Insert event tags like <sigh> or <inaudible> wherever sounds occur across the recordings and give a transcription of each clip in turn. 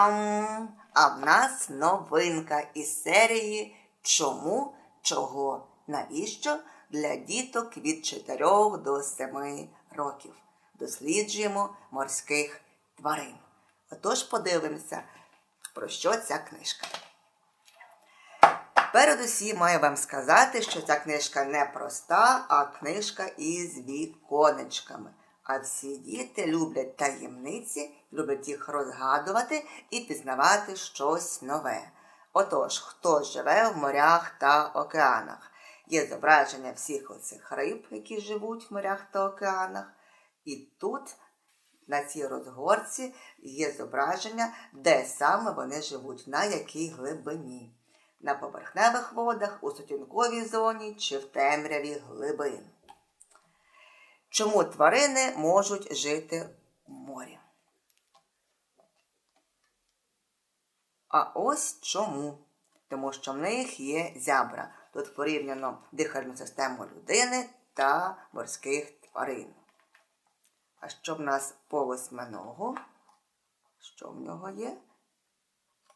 Та-дам! А в нас новинка із серії Чому, чого, навіщо для діток від 4 до 7 років. Досліджуємо морських тварин. Отож подивимося, про що ця книжка. Передусім маю вам сказати, що ця книжка не проста, а книжка із віконечками. А всі діти люблять таємниці, люблять їх розгадувати і пізнавати щось нове. Отож, хто живе в морях та океанах? Є зображення всіх оцих риб, які живуть в морях та океанах. І тут, на цій розгорці, є зображення, де саме вони живуть, на якій глибині. На поверхневих водах, у сутінковій зоні чи в темряві глибин. Чому тварини можуть жити в морі? А ось чому. Тому що в них є зябра. Тут порівняно дихальну систему людини та морських тварин. А що в нас по восьминогу? Що в нього є?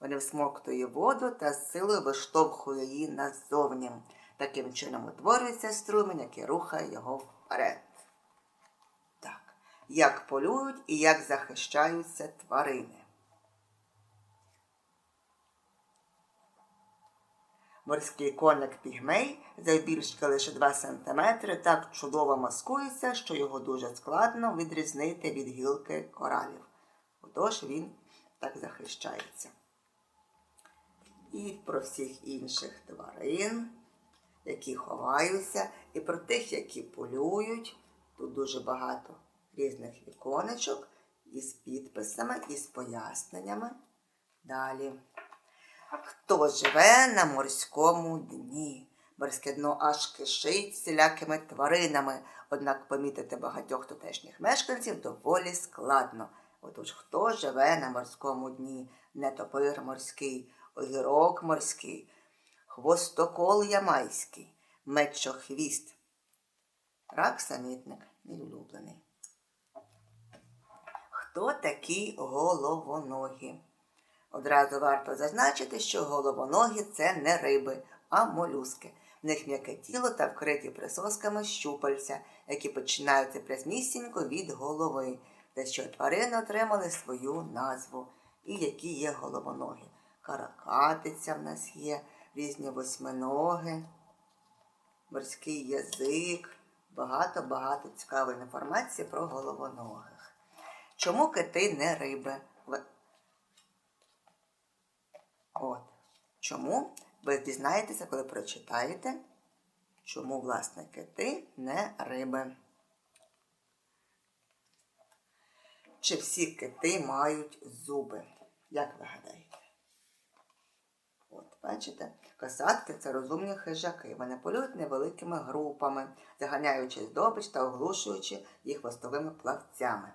Вони всмоктує воду та з силою виштовхує її назовні. Таким чином утворюється струмінь, який рухає його вперед. Як полюють і як захищаються тварини. Морський коник пігмей, завбільшки лише 2 см, так чудово маскується, що його дуже складно відрізнити від гілки коралів. Отож він так захищається. І про всіх інших тварин, які ховаються, і про тих, які полюють. Тут дуже багато різних віконечок із підписами, із поясненнями. Далі. Хто живе на морському дні? Морське дно аж кишить всілякими тваринами, однак помітити багатьох тутешніх мешканців доволі складно. Отож, хто живе на морському дні? Нетопир морський, огірок морський, хвостокол ямайський, мечохвіст. Рак самітник, мій улюблений. Хто такі головоногі? Одразу варто зазначити, що головоногі це не риби, а молюски. В них м'яке тіло та вкриті присосками щупальця, які починаються прясмісінько від голови, де що тварини отримали свою назву, і які є головоногі. Каракатиця в нас є, різні восьминоги, морський язик, багато-багато цікавої інформації про головоногих. Чому кити не риби? От. Чому? Ви дізнаєтеся, коли прочитаєте, чому, власне, кити не риби. Чи всі кити мають зуби? Як ви гадаєте? От, бачите, касатки це розумні хижаки. Вони полюють невеликими групами, заганяючи здобич та оглушуючи їх хвостовими плавцями.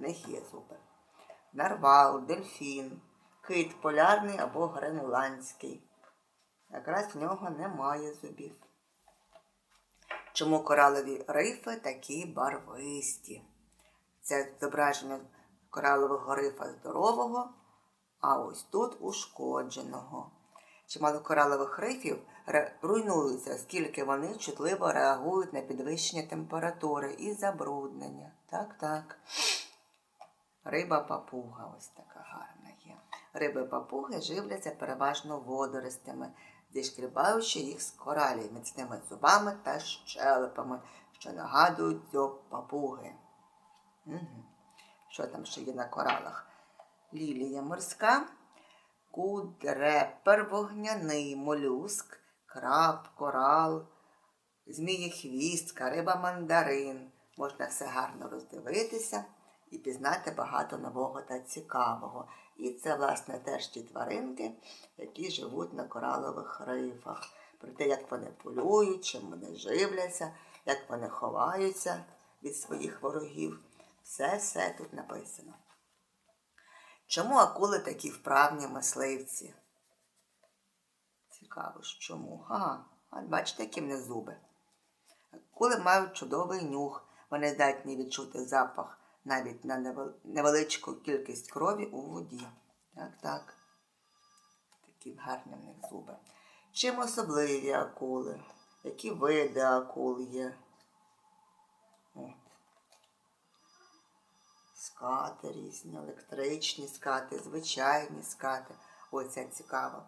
В них є зуби. Нарвал, дельфін кит полярний або гренландський. Якраз в нього немає зубів. Чому коралові рифи такі барвисті? Це зображення коралового рифа здорового, а ось тут ушкодженого. Чимало коралових рифів руйнуються, оскільки вони чутливо реагують на підвищення температури і забруднення. Так, так. Риба папуга ось така гарна є. Риби папуги живляться переважно водоростями, зішкрібаючи їх з коралів міцними зубами та щелепами, що нагадують дзьоб папуги. Угу. Що там ще є на коралах? Лілія морська, кудрепер вогняний молюск, краб, корал, змієхвістка, риба мандарин. Можна все гарно роздивитися і пізнати багато нового та цікавого. І це, власне, теж ті тваринки, які живуть на коралових рифах. Про те, як вони полюють, чим вони живляться, як вони ховаються від своїх ворогів. Все все тут написано. Чому акули такі вправні мисливці? Цікаво ж чому? Ага, бачите, які в них зуби. Акули мають чудовий нюх, вони здатні відчути запах навіть на невеличку кількість крові у воді. Так, так. Такі гарні в них зуби. Чим особливі акули? Які види акул є? От. Скати різні, електричні скати, звичайні скати. Оце цікаво.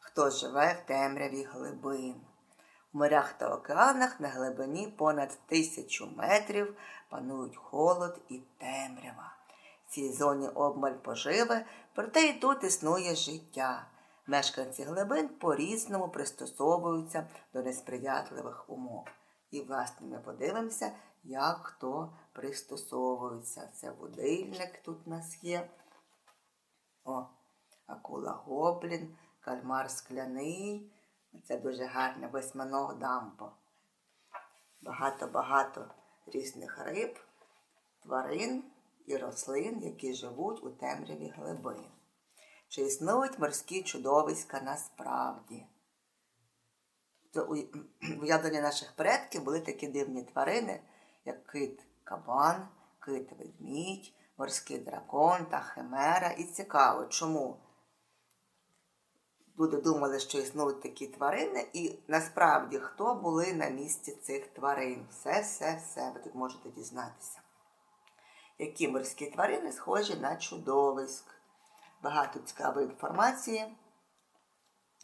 Хто живе в темряві глибин? У морях та океанах на глибині понад тисячу метрів панують холод і темрява. В цій зоні обмаль поживи, проте і тут існує життя. Мешканці глибин по-різному пристосовуються до несприятливих умов. І, власне, ми подивимося, як хто пристосовується. Це будильник тут у нас є. О, акула гоблін, кальмар скляний. Це дуже гарне восьминог дамбо. Багато-багато різних риб, тварин і рослин, які живуть у темряві глибин. Чи існують морські чудовиська насправді? То у <clears throat> в наших предків були такі дивні тварини, як кит кабан, кит ведмідь, морський дракон та химера. І цікаво, чому люди думали, що існують такі тварини, і насправді хто були на місці цих тварин. Все, все, все, ви тут можете дізнатися. Які морські тварини схожі на чудовиськ. Багато цікавої інформації.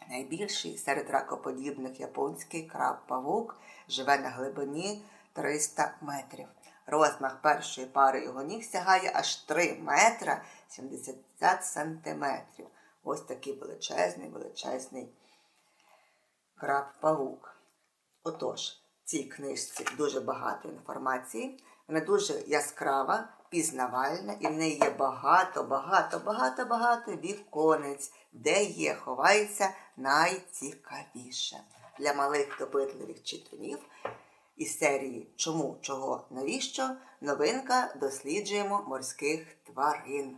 Найбільший серед ракоподібних японський краб-павук живе на глибині 300 метрів. Розмах першої пари його ніг сягає аж 3 метра 70 сантиметрів. Ось такий величезний, величезний краб-павук. Отож, в цій книжці дуже багато інформації. Вона дуже яскрава, пізнавальна, і в неї є багато, багато, багато, багато віконець, де є, ховається найцікавіше. Для малих допитливих читунів із серії Чому, чого, навіщо? Новинка досліджуємо морських тварин.